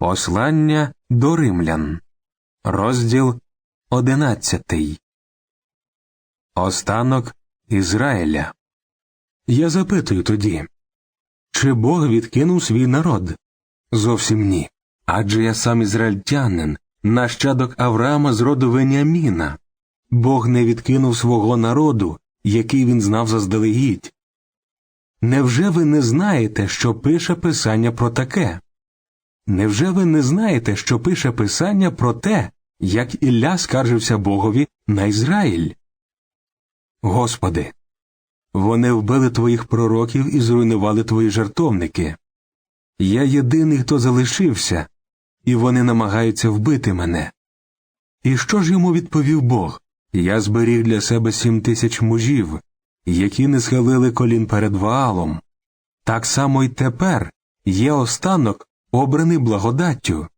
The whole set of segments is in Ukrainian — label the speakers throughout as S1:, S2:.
S1: Послання до римлян, розділ одинадцятий. Останок Ізраїля. Я запитую тоді, чи Бог відкинув свій народ? Зовсім ні. Адже я сам ізраїльтянин, нащадок Авраама з роду Веніаміна. Бог не відкинув свого народу, який він знав заздалегідь. Невже ви не знаєте, що пише Писання про таке? Невже ви не знаєте, що пише Писання про те, як Ілля скаржився Богові на Ізраїль? Господи, вони вбили твоїх пророків і зруйнували твої жартовники. Я єдиний, хто залишився, і вони намагаються вбити мене. І що ж йому відповів Бог? Я зберіг для себе сім тисяч мужів, які не схилили колін перед Ваалом. Так само й тепер є останок, обраний благодаттю.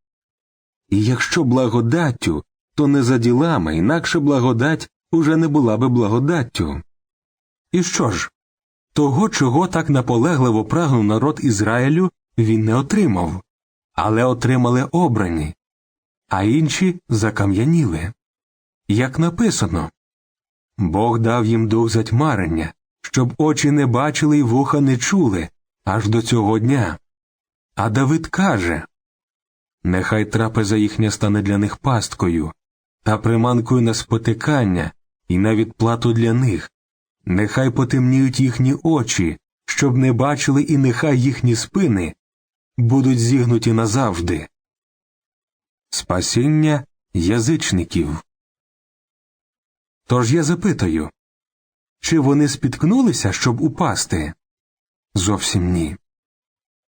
S1: І якщо благодаттю, то не за ділами, інакше благодать уже не була би благодаттю. І що ж? Того, чого так наполегливо прагнув народ Ізраїлю, він не отримав, але отримали обрані, а інші закам'яніли. Як написано Бог дав їм дух затьмарення, щоб очі не бачили й вуха не чули аж до цього дня. А Давид каже Нехай трапеза їхня стане для них пасткою, та приманкою на спотикання і на відплату для них. Нехай потемніють їхні очі, щоб не бачили, і нехай їхні спини будуть зігнуті назавжди. Спасіння язичників. Тож я запитаю, чи вони спіткнулися, щоб упасти? Зовсім ні.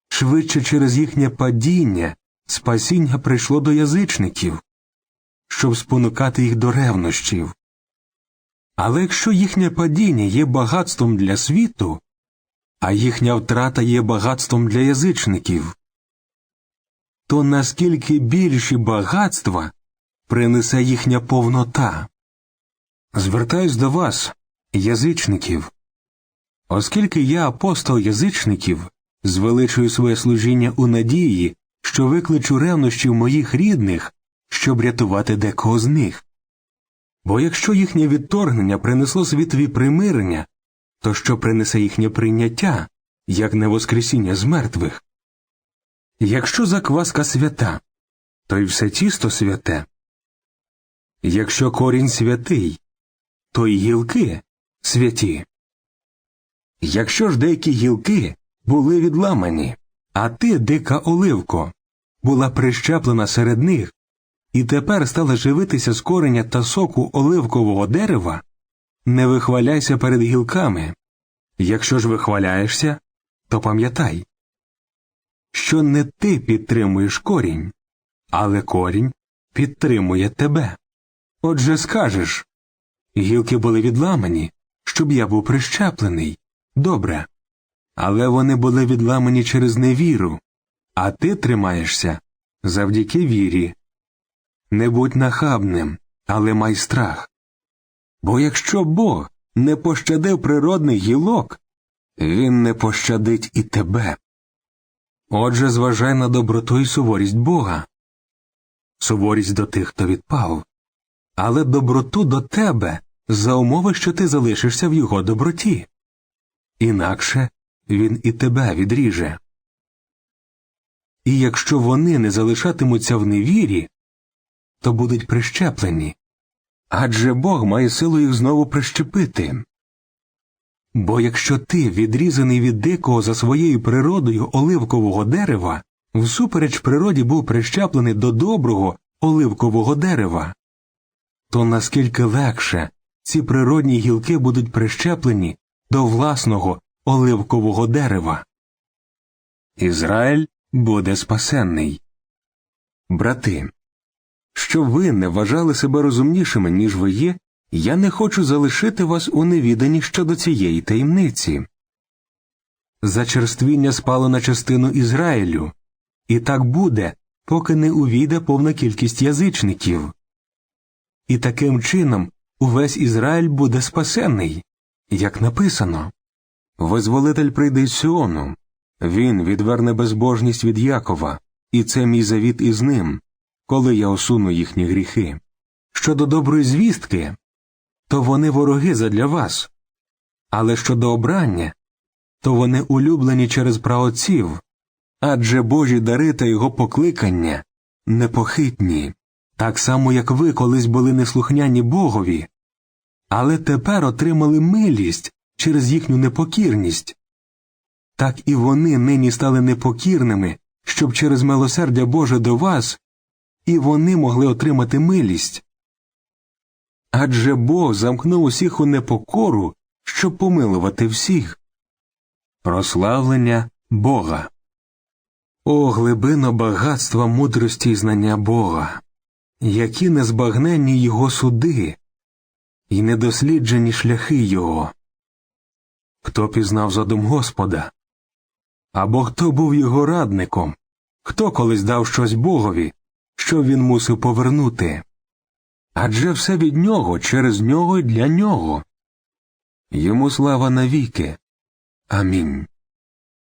S1: Швидше через їхнє падіння спасіння прийшло до язичників, щоб спонукати їх до ревнощів. Але якщо їхнє падіння є багатством для світу, а їхня втрата є багатством для язичників, то наскільки більші багатства принесе їхня повнота? Звертаюсь до вас, язичників. Оскільки я апостол язичників, звеличую своє служіння у надії, що викличу ревнощів моїх рідних, щоб рятувати декого з них. Бо якщо їхнє відторгнення принесло світові примирення, то що принесе їхнє прийняття, як не воскресіння з мертвих? Якщо закваска свята, то й все тісто святе. Якщо корінь святий, то й гілки святі. Якщо ж деякі гілки були відламані, а ти, дика оливко, була прищеплена серед них, і тепер стала живитися з кореня та соку оливкового дерева, не вихваляйся перед гілками. Якщо ж вихваляєшся, то пам'ятай, що не ти підтримуєш корінь, але корінь підтримує тебе. Отже скажеш гілки були відламані, щоб я був прищеплений. Добре. Але вони були відламані через невіру, а ти тримаєшся завдяки вірі. Не будь нахабним, але май страх. Бо якщо Бог не пощадив природних гілок, він не пощадить і тебе. Отже, зважай на доброту і суворість Бога, суворість до тих, хто відпав, але доброту до тебе за умови, що ти залишишся в його доброті. Інакше він і тебе відріже. І якщо вони не залишатимуться в невірі, то будуть прищеплені адже Бог має силу їх знову прищепити. Бо якщо ти, відрізаний від дикого за своєю природою оливкового дерева, всупереч природі був прищеплений до доброго оливкового дерева, то наскільки легше ці природні гілки будуть прищеплені до власного оливкового дерева. Ізраїль буде спасенний. Брати, щоб ви не вважали себе розумнішими, ніж ви є, я не хочу залишити вас у невіданні щодо цієї таємниці. Зачерствіння спало на частину Ізраїлю, і так буде, поки не увійде повна кількість язичників. І таким чином увесь Ізраїль буде спасений, як написано. Визволитель прийде Сіону, він відверне безбожність від Якова, і це мій завіт із ним, коли я усуну їхні гріхи. Щодо доброї звістки, то вони вороги задля вас, але щодо обрання, то вони улюблені через праотців, адже Божі дари та його покликання непохитні, так само, як ви колись були неслухняні Богові, але тепер отримали милість через їхню непокірність. Так і вони нині стали непокірними, щоб через милосердя Боже до вас і вони могли отримати милість. Адже Бог замкнув усіх у непокору, щоб помилувати всіх. Прославлення Бога. О, глибино багатства мудрості й знання Бога, які незбагненні Його суди, і недосліджені шляхи Його. Хто пізнав задум Господа? Або хто був його радником? Хто колись дав щось Богові, що він мусив повернути? Адже все від нього, через нього і для нього. Йому слава навіки. Амінь.